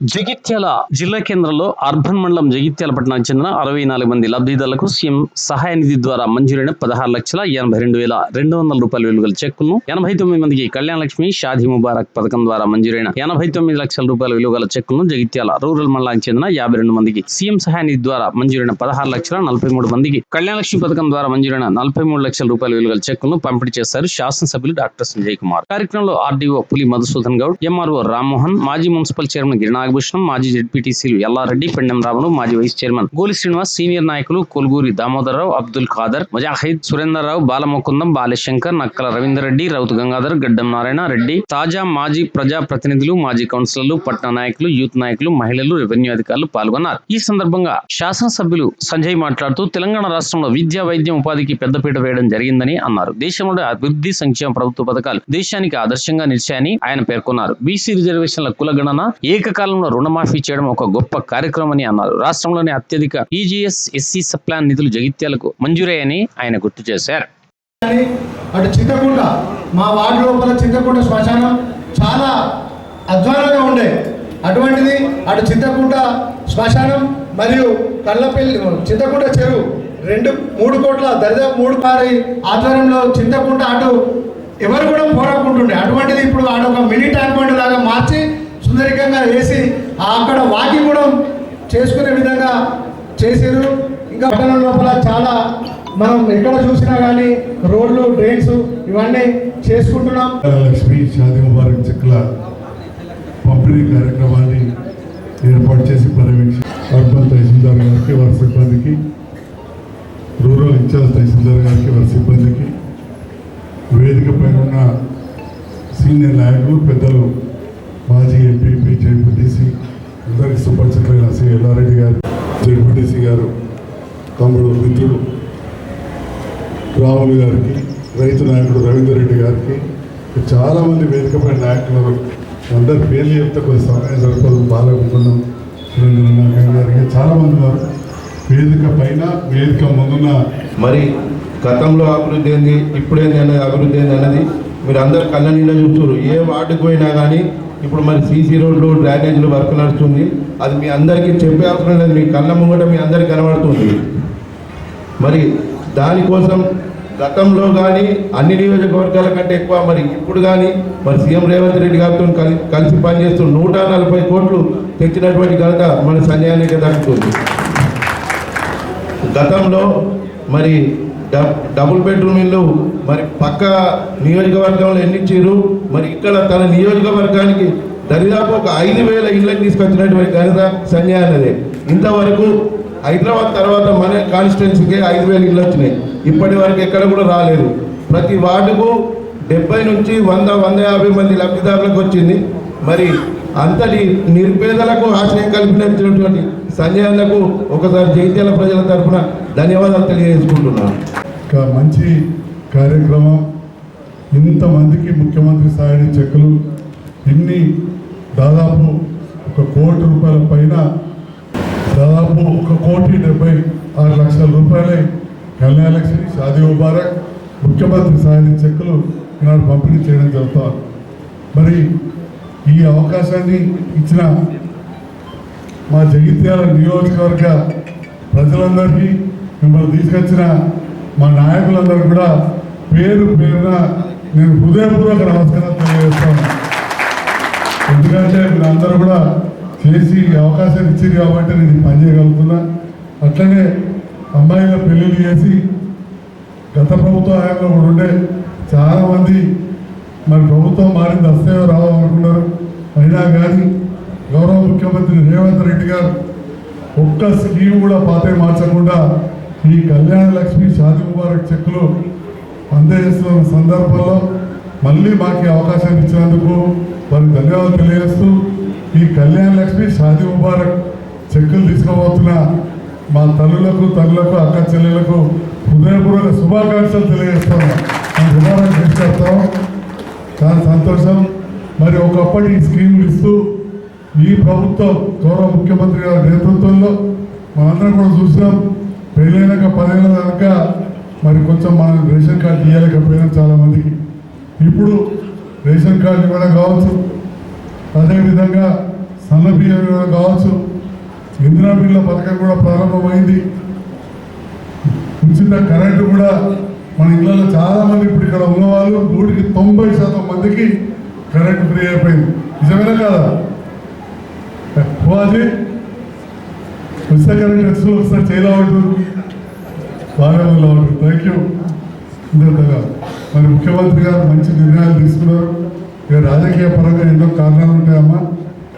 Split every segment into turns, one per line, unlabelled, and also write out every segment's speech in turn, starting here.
జగిత్యాల జిల్లా కేంద్రంలో అర్బన్ మండలం జగిత్యాల పట్టణానికి చెందిన అరవై నాలుగు మంది లబ్ధిదారులకు సీఎం సహాయ నిధి ద్వారా మంజూరైన పదహారు లక్షల ఎనభై రెండు వేల రెండు వందల రూపాయల విలువల చెక్కును ఎనభై తొమ్మిది మందికి కళ్యాణ లక్ష్మి షాదీ ముబారక్ పథకం ద్వారా మంజూరైన ఎనభై తొమ్మిది లక్షల రూపాయల విలువల చెక్కును జగిత్యాల రూరల్ మండలానికి చెందిన యాభై రెండు మందికి సీఎం సహాయ నిధి ద్వారా మంజూరైన పదహారు లక్షల నలభై మూడు మందికి కళ్యాణ లక్ష్మి పథకం ద్వారా మంజూరైన నలభై మూడు లక్షల రూపాయల విలువల చెక్కును పంపిణీ చేశారు శాసనసభ్యులు డాక్టర్ సంజయ్ కుమార్. కార్యక్రమంలో ఆర్డీఓ పులి మధుసూదన్ గౌడ్ ఎంఆర్ఓ రామ్మోహన్ మాజీ మున్సిపల్ చైర్మన్ గిరి నాగభూషణం మాజీ జడ్పీటీసీలు ఎల్లారెడ్డి పెండెం రాములు మాజీ వైస్ చైర్మన్. గోలి శ్రీనివాస్ సీనియర్ నాయకులు కొలుగూరి దామోదరరావు అబ్దుల్ ఖాదర్ ముజాహిద్ సురేందర్రావు బాలముకుందం బాలశంకర్ నక్కల రవీందర్ రెడ్డి రౌత్ గంగాధర్ గడ్డం నారాయణ రెడ్డి తాజా మాజీ ప్రజా ప్రతినిధులు మాజీ కౌన్సిలర్లు పట్టణ నాయకులు యూత్ నాయకులు మహిళలు రెవెన్యూ అధికారులు పాల్గొన్నారు. ఈ సందర్భంగా శాసనసభ్యులు సంజయ్ మాట్లాడుతూ తెలంగాణ రాష్ట్రంలో విద్యా వైద్యం ఉపాధికి పెద్దపీట వేయడం జరిగిందని అన్నారు. దేశంలో అభివృద్ధి సంక్షేమ ప్రభుత్వ పథకాలు దేశానికి ఆదర్శంగా నిలిచాయని ఆయన పేర్కొన్నారు. బీసీ రిజర్వేషన్ల కులగణన ఏకకాలంలో రుణమాఫీ చేయడం ఒక గొప్ప కార్యక్రమం అని అన్నారు. రాష్ట్రంలోని అత్యధిక ఈజీఎస్ ఎస్సీ సప్లాన్ నిధులు జగిత్యాలకు మంజూరయ్యని ఆయన గుర్తు చేశారు.
అటు చింతకుంట మా వార్డు లోపల చింతకుంట శ్మశానం చాలా అధ్వానంగా ఉండే. అటువంటిది అటు చింతకుంట శ్మశానం మరియు కళ్ళపల్లి చింతకుంట చెరువు రెండు మూడు కోట్ల దరిదాపు మూడు కారి ఆధ్వర్యంలో చింతకుంట అటు ఎవరు కూడా పోరాడుకుంటుండే. అటువంటిది ఇప్పుడు ఆడ ఒక మినీ ట్యాంక్ బండ్ లాగా మార్చి సుందరికంగా వేసి అక్కడ వాకింగ్ కూడా చేసుకునే విధంగా చేసారు ఇంకా పట్టణం లోపల చాలా మనం ఎక్కడ చూసినా కానీ రోడ్లు డ్రైన్స్ ఇవన్నీ చేసుకుంటున్నాం.
లక్ష్మి షాదీ ముబారక్ చెక్కుల పంపిణీ కార్యక్రమాన్ని ఏర్పాటు చేసి పర్యవేక్షి అర్బన్ తహసీల్దార్ గారికి వారి సిబ్బందికి రూరల్ ఇన్ఛార్జ్ తహసీల్దార్ గారికి వారి సిబ్బందికి వేదిక పైన ఉన్న సీనియర్ నాయకులు పెద్దలు మాజీ ఎంపీపీ జెడ్పీటీసీ అందరికి సుపరిచితులైన శ్రీ ఎల్లారెడ్డి గారు జెడ్పీటీసీ గారు తమ్ముడు మిత్రుడు రాహుల్ గారికి రైతు నాయకుడు రవీందర్ రెడ్డి గారికి చాలామంది వేదికపై నాయకులు అందరి పేర్లు చెప్తే కొద్ది సమయం సరిపోదు బాలకుంటున్నాం సురేంద్ర నాగన్ గారికి వేదిక పైన వేదిక ముందున్న
మరి గతంలో అభివృద్ధి ఏంది ఇప్పుడేంది అనేది అభివృద్ధి ఏంది అన్నది మీరు అందరు కళ్ళ నిండా చూస్తున్నారు. ఏ వార్డుకు పోయినా కానీ ఇప్పుడు మరి సీసీ రోడ్లు డ్రైనేజీలు వర్క్ నడుస్తుంది. అది మీ అందరికీ చెప్పే అవసరం లేదు మీ కళ్ళ ముంగట మీ అందరికీ కనబడుతుంది. మరి దానికోసం గతంలో కానీ అన్ని నియోజకవర్గాల కంటే ఎక్కువ మరి ఇప్పుడు కానీ మరి సీఎం రేవంత్ రెడ్డి గారితో కలి కలిసి పనిచేస్తూ నూట నలభై కోట్లు తెచ్చినటువంటి ఘనత మన సంజయానికి దక్కుతుంది. గతంలో మరి డబుల్ బెడ్రూమ్ ఇల్లు మరి పక్క నియోజకవర్గంలో ఎన్నిచ్చారు? మరి ఇక్కడ తన నియోజకవర్గానికి దరిదాపు ఒక ఐదు వేల ఇళ్ళకి తీసుకొచ్చినటువంటి ఘనత సంజయ్ అన్నది. ఇంతవరకు హైదరాబాద్ తర్వాత మన కాన్స్టిట్యున్సీకి ఐదు వేల ఇళ్ళు వచ్చినాయి. ఇప్పటి వరకు ఎక్కడ కూడా రాలేదు. ప్రతి వార్డుకు డెబ్బై నుంచి వంద వంద యాభై మంది లబ్ధిదారులకు వచ్చింది. మరి అంతటి నిరుపేదలకు ఆశ్రయం కల్పించినటువంటి సంజయ్ అన్నకు ఒకసారి జగిత్యాల ప్రజల తరఫున ధన్యవాదాలు తెలియజేసుకుంటున్నాను.
మంచి కార్యక్రమం. ఇంతమందికి ముఖ్యమంత్రి స్థాయి చెక్కులు. ఇన్ని దాదాపు ఒక కోటి రూపాయల పైన దాదాపు ఒక కోటి డెబ్బై ఆరు లక్షల రూపాయలే కళ్యాణలక్ష్మి షాదీ ముబారక్ ముఖ్యమంత్రి స్థాయి చెక్కులు ఈనాడు పంపిణీ చేయడం జరుగుతుంది మరి ఈ అవకాశాన్ని ఇచ్చిన మా జగిత్యాల నియోజకవర్గ ప్రజలందరికీ మిమ్మల్ని తీసుకొచ్చిన మా నాయకులందరూ కూడా పేరు పేరున నేను హృదయపూర్వక నమస్కారం తెలియజేస్తాను. ఎందుకంటే మీరందరూ కూడా చేసి అవకాశం ఇచ్చింది కాబట్టి నేను పనిచేయగలుగుతున్నా. పని చేయగలుగుతున్నా అట్లనే అమ్మాయిల పెళ్ళిళ్ళు చేసి గత ప్రభుత్వ హయాంలో కూడా ఉండే చాలామంది మరి ప్రభుత్వం మారింది వస్తే రావు అనుకున్నారు అయినా కానీ గౌరవ ముఖ్యమంత్రి రేవంత్ రెడ్డి గారు ఒక్క స్కీమ్ కూడా పాతే మార్చకుండా ఈ కళ్యాణ లక్ష్మి షాది ముబారక్ చెక్కులు అందజేస్తున్న సందర్భంలో మళ్ళీ మాకు అవకాశం ఇచ్చినందుకు వారికి ధన్యవాదాలు తెలియజేస్తూ ఈ కళ్యాణ లక్ష్మి షాది ముబారక్ చెక్కులు తీసుకోబోతున్న మా తల్లులకు తల్లులకు అక్క చెల్లెలకు హృదయపూర్వక శుభాకాంక్షలు తెలియజేస్తున్నాం మేము శుభాకాంక్షలు చాలా సంతోషం. మరి ఒకప్పటి ఈ స్కీములు ఇస్తూ ఈ ప్రభుత్వం గౌరవ ముఖ్యమంత్రి గారి నేతృత్వంలో మనందరం కూడా చూసినాం పెళ్ళైనాక పదేళ్ళ దాకా మరి కొంచెం మనం రేషన్ కార్డు ఇవ్వలేకపోయినాం చాలామందికి ఇప్పుడు రేషన్ కార్డు ఇవ్వడం కావచ్చు అదేవిధంగా సన్న బియ్యం ఇవ్వడం కావచ్చు ఇందిరా బిల్ల పథకం కూడా ప్రారంభమైంది. ఉచిత కరెంటు కూడా మన ఇళ్ళలో చాలామంది ఇప్పుడు ఇక్కడ ఉన్న వాళ్ళు నూటికి తొంభై శాతం మందికి కరెంటు ఫ్రీ అయిపోయింది. నిజమేనా కాదా? పోవాలి ఉచిత కరెంట్ ఎక్స్లో ఒకసారి చేయలా ఉంటుంది బాగా థ్యాంక్ యూ ఇంతగా మరి ముఖ్యమంత్రి గారు మంచి నిర్ణయాలు తీసుకున్నారు. ఇక రాజకీయ పరంగా ఎన్నో కారణాలు ఉంటాయమ్మా.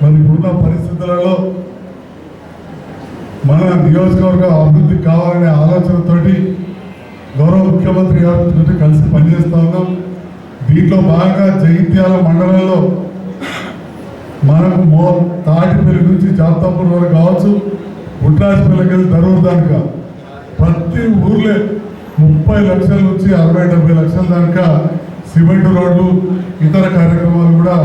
మరి ఇప్పుడున్న పరిస్థితులలో మన నియోజకవర్గం అభివృద్ధి కావాలనే ఆలోచనతోటి గౌరవ ముఖ్యమంత్రి గారితో కలిసి పనిచేస్తా ఉన్నాం. దీంట్లో భాగంగా జగిత్యాల మండలంలో మనకు మో తాటిపల్లి నుంచి జాతాపూర్ వరకు కావచ్చు. గుట్రాజపల్లికి వెళ్ళి దరూరు దానిక. ప్రతి ఊర్లే ముప్పై లక్షల నుంచి అరవై డెబ్బై లక్షల దాకా సిమెంట్ రోడ్లు ఇతర కార్యక్రమాలు కూడా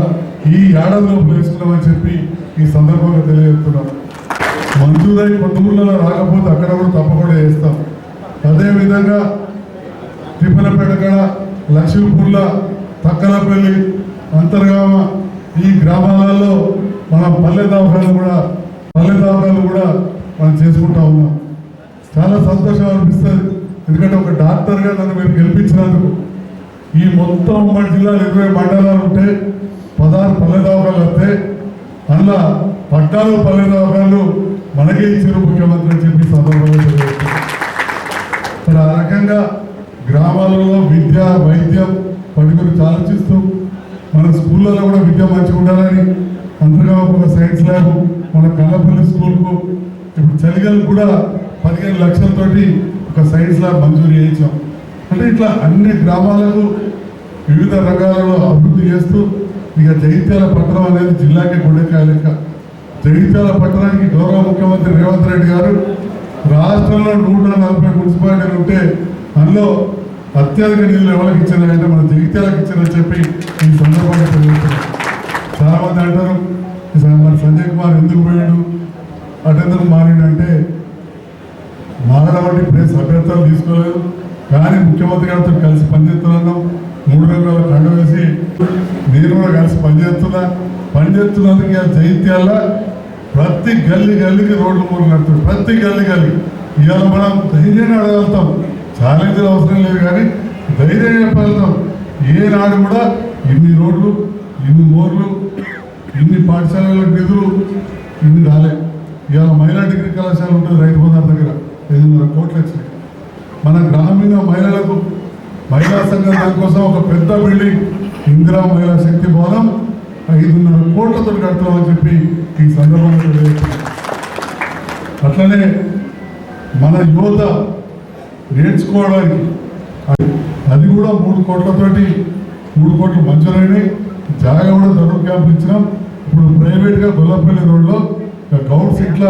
ఈ ఏడాదిలో వేసుకున్నామని చెప్పి ఈ సందర్భంగా తెలియజేస్తున్నాం. మంజూరై కొత్త ఊళ్ళలో రాకపోతే అక్కడ కూడా తప్పకుండా చేస్తాం. అదేవిధంగా తిప్పలపేట కాడ లక్ష్మీపూర్ల తక్కలపల్లి అంతర్గామ ఈ గ్రామాలలో మన పల్లె దవాఖాలు కూడా పల్లె దవాఖాలు కూడా మనం చేసుకుంటా ఉన్నాం. చాలా సంతోషం అనిపిస్తుంది. ఎందుకంటే ఒక డాక్టర్గా నన్ను మీరు గెలిపించినందుకు. ఈ మొత్తం ఉమ్మడి జిల్లాలో ఇరవై మండలాలు ఉంటే పదహారు పల్లె దవాఖాలు వస్తే అందులో పట్టాలు పల్లె దవాఖాలు మనకే ఇచ్చారు ముఖ్యమంత్రి అని చెప్పి సందర్భంగా ఆ రకంగా గ్రామాలలో విద్య వైద్యం వాటి గురించి ఆలోచిస్తూ మన స్కూళ్ళలో కూడా విద్య మంచిగా ఉండాలని అంతగా ఒక సైన్స్ ల్యాబ్ మన కళ్ళపల్లి స్కూల్కు ఇప్పుడు చలిగలు కూడా పదిహేను లక్షలతోటి ఒక సైన్స్ మంజూరు చేయించాం. అంటే ఇట్లా అన్ని గ్రామాలకు వివిధ రంగాలలో అభివృద్ధి చేస్తూ ఇక జగిత్యాల పట్టణం అనేది జిల్లాకే గుండెకాయ లెక్క. జగిత్యాల పట్టణానికి గౌరవ ముఖ్యమంత్రి రేవంత్ రెడ్డి గారు రాష్ట్రంలో నూట నలభై మున్సిపాలిటీలు ఉంటే అందులో అత్యధిక నిధులు ఎవరికి ఇచ్చారంటే మన జగిత్యాలకు ఇచ్చారని చెప్పి ఈ సందర్భంగా తెలియజేస్తున్నారు చాలా మంది అంటారు మరి సంజయ్ కుమార్ ఎందుకు పోయాడు? అటెందుకు మారిండు అంటే మారడం అంటే ఇప్పుడే సభ్యత్వాలు తీసుకోలేదు. కానీ ముఖ్యమంత్రి గారితో కలిసి పనిచేస్తున్నాం మూడు వేల కండ వేసి నేను కూడా కలిసి పనిచేస్తున్నా. పనిచేస్తున్నందుకు జైత్యాల ప్రతి గల్లీ గల్లీకి రోడ్లు మూడు నడుతుంది ప్రతి గల్లీ గల్లీ. ఇవాళ మనం ధైర్యంగా అడగలుగుతాం ఛాలెంజ్లు అవసరం లేదు కానీ ధైర్యం చెప్పగలుగుతాం. ఏనాడు కూడా ఇన్ని రోడ్లు ఇన్ని మోర్లు ఇన్ని పాఠశాలలకు నిధులు ఇన్ని రాలే. ఇవాళ మహిళా డిగ్రీ కళాశాల ఉంటుంది రైతు బజార్ దగ్గర. ఐదున్నర కోట్లు వచ్చినాయి. మన గ్రామీణ మహిళలకు మహిళా సంఘం దానికోసం ఒక పెద్ద బిల్డింగ్ ఇందిరా మహిళా శక్తి భవనం ఐదున్నర కోట్లతో కడతామని చెప్పి ఈ సందర్భంగా అట్లనే మన యువత నేర్చుకోవడానికి అది- అది కూడా మూడు కోట్లతోటి మూడు కోట్లు మంజూరైనాయి జాగా కూడా ధనుర్ క్యాంప్ ఇచ్చినాం. ఇప్పుడు ప్రైవేట్గా గొల్లపల్లి రోడ్లో గౌడ్ సీట్ల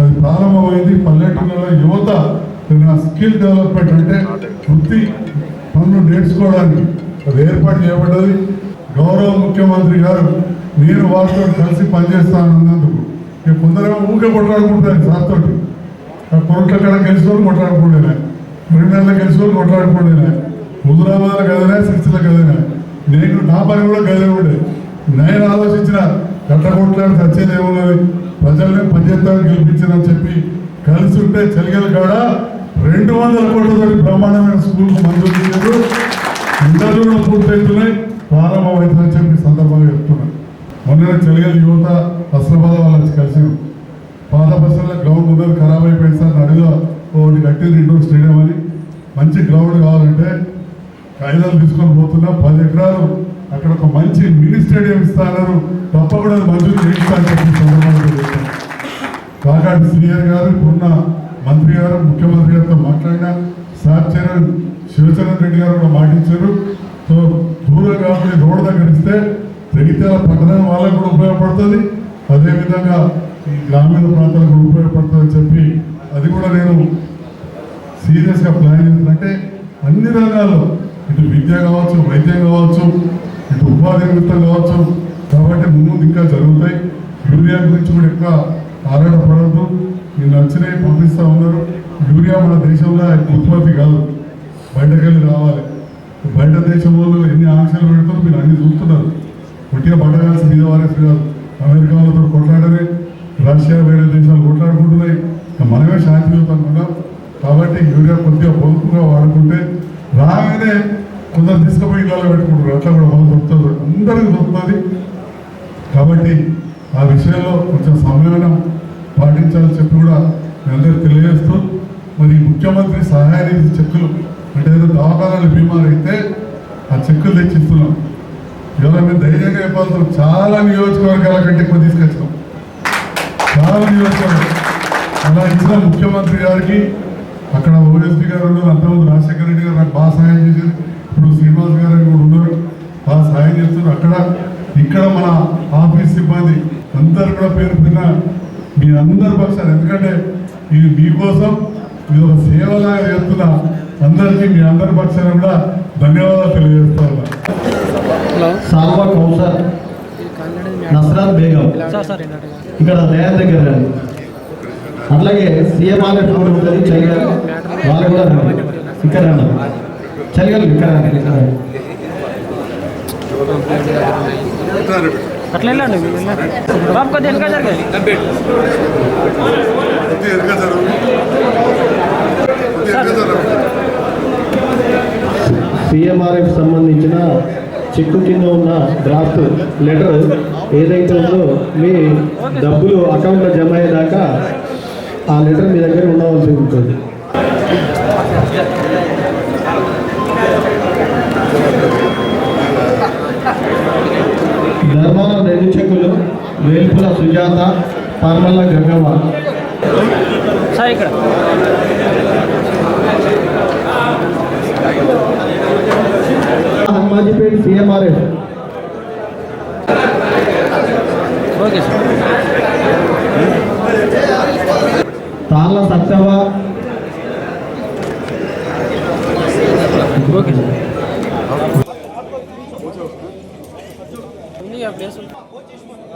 అది ప్రారంభమైంది పల్లెటూళ్ళలో యువత స్కిల్ డెవలప్మెంట్ అంటే వృత్తి పనులు నేర్చుకోవడానికి. అది ఏర్పాటు చేయబడ్డది. గౌరవ ముఖ్యమంత్రి గారు నేను వాళ్ళతో కలిసి పనిచేస్తానన్నందుకు. నేను కొందరేమో ఊరికే కొట్లాడుకుంటాను సార్తో కొరట్ల కడ కలిసి వాళ్ళు గెలిచిన రెండేళ్ళ కలిసి వాళ్ళు కొట్లాడుకుంటేనే హుజురాబాద్ గదనే సిరిసిల్ల గదనే. నేను నా పని కూడా గదే ఉండే. నేను ఆలోచించిన గట్ల కొట్లాడి సచ్చేది ఏమున్నది? ప్రజల్ని పనిచేస్తానికి గెలిపించారని చెప్పి కలిసి ఉంటే చెలిగల కాడ రెండు వందల కోట్లతో బ్రహ్మాండమైన స్కూల్కు మంజూరు చేశారు. ఇంటర్వ్యూ కూడా పూర్తవుతున్నాయి ప్రారంభమవుతుందని చెప్పి సందర్భంగా చెప్తున్నాను మొన్న చెలిగల యువత అసలాబాద్ వాళ్ళు వచ్చి కలిసి పాత బస్సుల గ్రౌండ్ ముందర ఖరాబ్ అయిపోయింది సార్. నడిలో ఒకటి కట్టింది ఇండోర్ స్టేడియం అని. మంచి గ్రౌండ్ కావాలంటే కాగితాలు తీసుకొని పోతున్నా. పది ఎకరాలు అక్కడ ఒక మంచి మినీ స్టేడియం ఇస్తానన్నారు. తప్పకుండా కూడా మంజూరు చేయిస్తానని చెప్పి కాకాటి గారు ఉన్న మంత్రి గారు ముఖ్యమంత్రి గారితో మాట్లాడిన సార్ చరణ్ శివచరణ్ రెడ్డి గారు కూడా మాటించారు సో దూరం కాబట్టి రోడ్డు దగ్గర ఇస్తే జగిత్యాల పట్టణం వాళ్ళకు కూడా ఉపయోగపడుతుంది. అదేవిధంగా ఈ గ్రామీణ ప్రాంతాలకు కూడా చెప్పి అది కూడా నేను సీరియస్గా ప్లాన్ చేస్తుందంటే అన్ని రంగాల్లో. ఇటు విద్య కావచ్చు వైద్యం కావచ్చు ఇటు ఉపాధి నిమిత్తం కావచ్చు కాబట్టి ముందు ఇంకా జరుగుతాయి. యూరియా గురించి కూడా ఎక్కువ ఆరాటపడద్దు నేను నచ్చినవి పంపిస్తూ ఉన్నారు. యూరియా మన దేశంలో ఉత్పత్తి కాదు. బయటకెళ్ళి రావాలి. బయట దేశం వాళ్ళు ఎన్ని ఆంక్షలు పెడతారు మీరు అన్ని చూస్తున్నారు. ఒట్టిగా పడగాల్సి మీద వారేసి కాదు అమెరికా వాళ్ళతో కొట్లాడరే రష్యా వేరే దేశాలు కొట్లాడుకుంటున్నాయి. మనమే శాంతి ఉన్నాం కాబట్టి యూరియా కొద్దిగా పొదుపుగా వాడుకుంటే రాగానే కొందరు తీసుకుపోయి ఇళ్ళలో పెట్టుకుంటారు. అట్లా కూడా మనం దొరుకుతుంది అందరికీ దొరుకుతుంది. కాబట్టి ఆ విషయంలో కొంచెం సంయమనం పాటించాలని చెప్పి కూడా మీ అందరికీ తెలియజేస్తూ మరి ముఖ్యమంత్రి సహాయ నిధి చెక్కులు అంటే ఏదో దవాఖానాలు బీమాలు అయితే ఆ చెక్కులు తెచ్చిస్తున్నాం. ఇవాళ మేము ధైర్యంగా చెప్పాల్సిన చాలా నియోజకవర్గాల కంటే ఎక్కువ తీసుకొచ్చాం చాలా నియోజకవర్గం అలా ఇచ్చిన ముఖ్యమంత్రి గారికి అక్కడ ఓఎస్పీ గారు ఉన్నారు అంతకుముందు రాజశేఖర రెడ్డి గారు నాకు బాగా సహాయం చేశారు. ఇప్పుడు శ్రీనివాస్ గారు ఉన్నారు. బాగా సహాయం చేస్తున్నారు. అక్కడ ఇక్కడ మన ఆఫీస్ సిబ్బంది అందరు కూడా పేరు పైన మీ అందరి పక్షాలు. ఎందుకంటే ఇది మీకోసం ఇది ఒక సేవలాగా చేస్తున్నా అందరికీ మీ అందరి పక్షాన కూడా ధన్యవాదాలు తెలియజేస్తా ఉన్నా
సాల్వా కౌసర్ నసరాత్ బేగం. ఇక్కడ దయాన్ దగ్గర అట్లాగే సీఎం ఉంటుంది చలిగాలి వాళ్ళు కూడా ఇక్కడ చలిగాలి ఇక్కడ రండి ఇక్కడ రండి
అట్లా వెళ్ళండి. వెళ్ళండి. బాబు కొద్దిగా వెనక జరిగాయి
సిఎంఆర్ఎఫ్ సంబంధించిన చెక్కు కింద ఉన్న డ్రాఫ్ట్ లెటర్ ఏదైతే ఉందో మీ డబ్బులు అకౌంట్లో జమ అయ్యేదాకా ఆ లెటర్ మీ దగ్గర ఉండవలసి ఉంటుంది. వేల్పుల సుజాత పర్మల్ల గంగమ్మ
సార్ ఇక్కడ
Hanumajipeta CMRF
okay sir
Talla Satyava
okay sir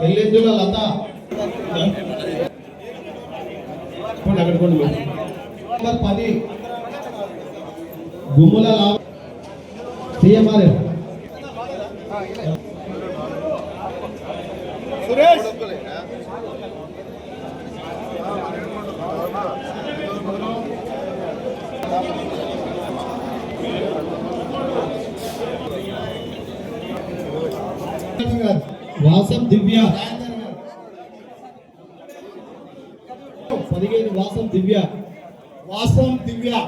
ఉంది ఆ ప్లేస్
ఎల్లిందుల లత పోండి, అక్కడ పోండి మీరు. నెంబర్ పది గుమ్ముల లాభ సిఎంఆర్ఎఫ్ వాసం దివ్య. పదిహేను వాసం దివ్య. వాసం దివ్య.